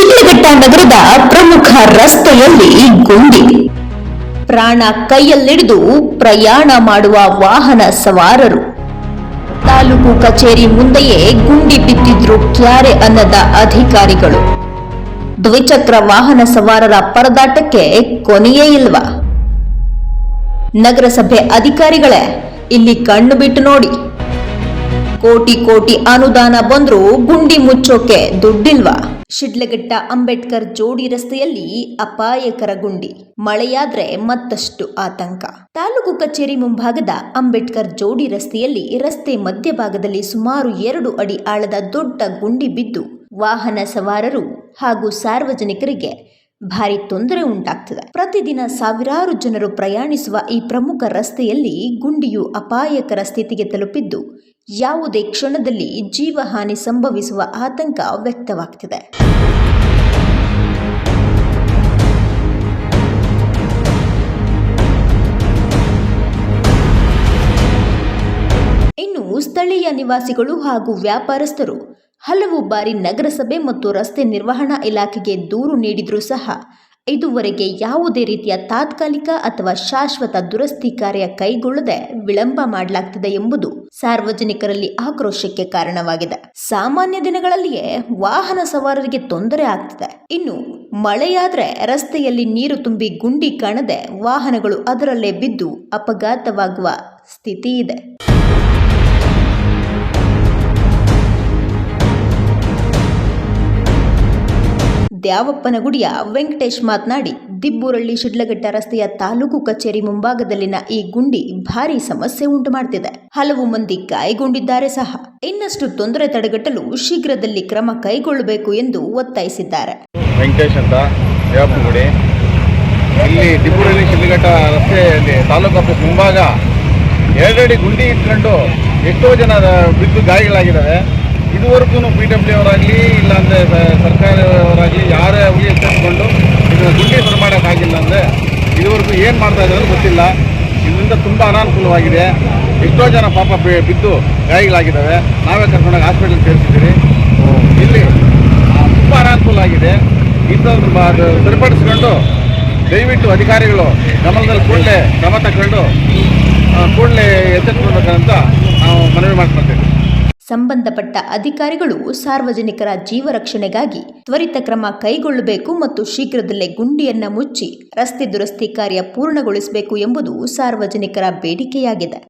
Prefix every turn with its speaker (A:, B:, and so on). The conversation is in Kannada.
A: ಶಿಡ್ಲಘಟ್ಟ ನಗರದ ಪ್ರಮುಖ ರಸ್ತೆಯಲ್ಲಿ ಗುಂಡಿ ಪ್ರಾಣ ಕೈಯಲ್ಲಿಡಿದು ಪ್ರಯಾಣ ಮಾಡುವ ವಾಹನ ಸವಾರರು. ತಾಲೂಕು ಕಚೇರಿ ಮುಂದೆಯೇ ಗುಂಡಿ ಬಿದ್ದಿದ್ರು ಕ್ಯಾರೆ ಅನ್ನದ ಅಧಿಕಾರಿಗಳು. ದ್ವಿಚಕ್ರ ವಾಹನ ಸವಾರರ ಪರದಾಟಕ್ಕೆ ಕೊನೆಯೇ ಇಲ್ವಾ? ನಗರಸಭೆ ಅಧಿಕಾರಿಗಳೇ, ಇಲ್ಲಿ ಕಣ್ಣು ಬಿಟ್ಟು ನೋಡಿ. ಕೋಟಿ ಕೋಟಿ ಅನುದಾನ ಬಂದ್ರು ಗುಂಡಿ ಮುಚ್ಚೋಕೆ ದುಡ್ಡಿಲ್ವಾ? ಶಿಡ್ಲಘಟ್ಟ ಅಂಬೇಡ್ಕರ್ ಜೋಡಿ ರಸ್ತೆಯಲ್ಲಿ ಅಪಾಯಕರ ಗುಂಡಿ. ಮಳೆಯಾದ್ರೆ ಮತ್ತಷ್ಟು ಆತಂಕ. ತಾಲೂಕು ಕಚೇರಿ ಮುಂಭಾಗದ ಅಂಬೇಡ್ಕರ್ ಜೋಡಿ ರಸ್ತೆಯಲ್ಲಿ ರಸ್ತೆ ಮಧ್ಯಭಾಗದಲ್ಲಿ ಸುಮಾರು ಎರಡು ಅಡಿ ಆಳದ ದೊಡ್ಡ ಗುಂಡಿ ಬಿದ್ದು ವಾಹನ ಸವಾರರು ಹಾಗೂ ಸಾರ್ವಜನಿಕರಿಗೆ ಭಾರಿ ತೊಂದರೆ ಉಂಟಾಗ್ತದೆ. ಪ್ರತಿದಿನ ಸಾವಿರಾರು ಜನರು ಪ್ರಯಾಣಿಸುವ ಈ ಪ್ರಮುಖ ರಸ್ತೆಯಲ್ಲಿ ಗುಂಡಿಯು ಅಪಾಯಕರ ಸ್ಥಿತಿಗೆ ತಲುಪಿದ್ದು, ಯಾವುದೇ ಕ್ಷಣದಲ್ಲಿ ಜೀವಹಾನಿ ಸಂಭವಿಸುವ ಆತಂಕ ವ್ಯಕ್ತವಾಗ್ತಿದೆ. ಇನ್ನು ಸ್ಥಳೀಯ ನಿವಾಸಿಗಳು ಹಾಗೂ ವ್ಯಾಪಾರಸ್ಥರು ಹಲವು ಬಾರಿ ನಗರಸಭೆ ಮತ್ತು ರಸ್ತೆ ನಿರ್ವಹಣಾ ಇಲಾಖೆಗೆ ದೂರು ನೀಡಿದರೂ ಸಹ ಇದುವರೆಗೆ ಯಾವುದೇ ರೀತಿಯ ತಾತ್ಕಾಲಿಕ ಅಥವಾ ಶಾಶ್ವತ ದುರಸ್ತಿ ಕಾರ್ಯ ಕೈಗೊಳ್ಳದೆ ವಿಳಂಬ ಮಾಡಲಾಗ್ತಿದೆ ಎಂಬುದು ಸಾರ್ವಜನಿಕರಲ್ಲಿ ಆಕ್ರೋಶಕ್ಕೆ ಕಾರಣವಾಗಿದೆ. ಸಾಮಾನ್ಯ ದಿನಗಳಲ್ಲಿಯೇ ವಾಹನ ಸವಾರರಿಗೆ ತೊಂದರೆ ಆಗ್ತಿದೆ. ಇನ್ನು ಮಳೆಯಾದ್ರೆ ರಸ್ತೆಯಲ್ಲಿ ನೀರು ತುಂಬಿ ಗುಂಡಿ ಕಾಣದೆ ವಾಹನಗಳು ಅದರಲ್ಲೇ ಬಿದ್ದು ಅಪಘಾತವಾಗುವ ಸ್ಥಿತಿ ಇದೆ ದ್ಯಾವಪ್ಪನಗುಡಿಯ ವೆಂಕಟೇಶ್ ಮಾತನಾಡಿ, ದಿಬ್ಬೂರಳ್ಳಿ ಶಿಡ್ಲಘಟ್ಟ ರಸ್ತೆಯ ತಾಲೂಕು ಕಚೇರಿ ಮುಂಭಾಗದಲ್ಲಿನ ಈ ಗುಂಡಿ ಭಾರಿ ಸಮಸ್ಯೆ ಉಂಟು ಮಾಡ್ತಿದೆ. ಹಲವು ಮಂದಿ ಗಾಯಗೊಂಡಿದ್ದಾರೆ ಸಹ. ಇನ್ನಷ್ಟು ತೊಂದರೆ ತಡೆಗಟ್ಟಲು ಶೀಘ್ರದಲ್ಲಿ ಕ್ರಮ ಕೈಗೊಳ್ಳಬೇಕು ಎಂದು ಒತ್ತಾಯಿಸಿದ್ದಾರೆ.
B: ವೆಂಕಟೇಶ್ ಅಂತ ದೇವಪ್ಪನಗುಡಿ ಇಲ್ಲಿ ದಿಬ್ಬೂರಳ್ಳಿ ಶಿಡ್ಲಘಟ್ಟ ರಸ್ತೆಯಲ್ಲಿ ತಾಲೂಕು ಆಫೀಸ್ ಮುಂಭಾಗ ಎರಡಡಿ ಗುಂಡಿ ಇಟ್ಕೊಂಡು ಎಷ್ಟೋ ಜನ ಬಿದ್ದು ಗಾಯಗಳಾಗಿದ್ದಾವೆ ಇದುವರೆಗೂ ಪಿ ಡಬ್ಲ್ಯೂ ಅವರಾಗಲಿ, ಇಲ್ಲಾಂದರೆ ಸರ್ಕಾರವರಾಗಲಿ ಯಾರೇ ಎಚ್ಚರಿಸ್ಕೊಂಡು ಇದನ್ನು ಗುಂಡಿ ಸರಿ ಮಾಡೋಕ್ಕಾಗಿಲ್ಲ ಅಂದರೆ ಇದುವರೆಗೂ ಏನು ಮಾಡ್ತಾ ಇದ್ದಾರೆ ಗೊತ್ತಿಲ್ಲ. ಇದರಿಂದ ತುಂಬ ಅನಾನುಕೂಲವಾಗಿದೆ. ಎಷ್ಟೋ ಜನ ಪಾಪ ಬಿದ್ದು ಗಾಯಗಳಾಗಿದ್ದಾವೆ. ನಾವೇ ಕರ್ಕೊಂಡೋಗಿ ಹಾಸ್ಪಿಟಲ್ ಸೇರಿಸಿದ್ದೀರಿ. ಇಲ್ಲಿ ತುಂಬ ಅನಾನುಕೂಲ ಆಗಿದೆ ಇಂಥದ್ದು ಸರಿಪಡಿಸ್ಕೊಂಡು ದಯವಿಟ್ಟು ಅಧಿಕಾರಿಗಳು ಗಮನದಲ್ಲಿ ಕೂಡಲೇ ಕ್ರಮ ತಗೊಂಡು ಕೂಡಲೇ ಎಚ್ಚೆತ್ತುಕೊಳ್ಬೇಕಂತ ನಾವು ಮನವಿ ಮಾಡ್ಕೊಳ್ತೇವೆ.
A: ಸಂಬಂಧಪಟ್ಟ ಅಧಿಕಾರಿಗಳು ಸಾರ್ವಜನಿಕರ ಜೀವ ರಕ್ಷಣೆಗಾಗಿ ತ್ವರಿತ ಕ್ರಮ ಕೈಗೊಳ್ಳಬೇಕು ಮತ್ತು ಶೀಘ್ರದಲ್ಲೇ ಗುಂಡಿಯನ್ನು ಮುಚ್ಚಿ ರಸ್ತೆ ದುರಸ್ತಿ ಕಾರ್ಯ ಪೂರ್ಣಗೊಳಿಸಬೇಕು ಎಂಬುದು ಸಾರ್ವಜನಿಕರ ಬೇಡಿಕೆಯಾಗಿದೆ.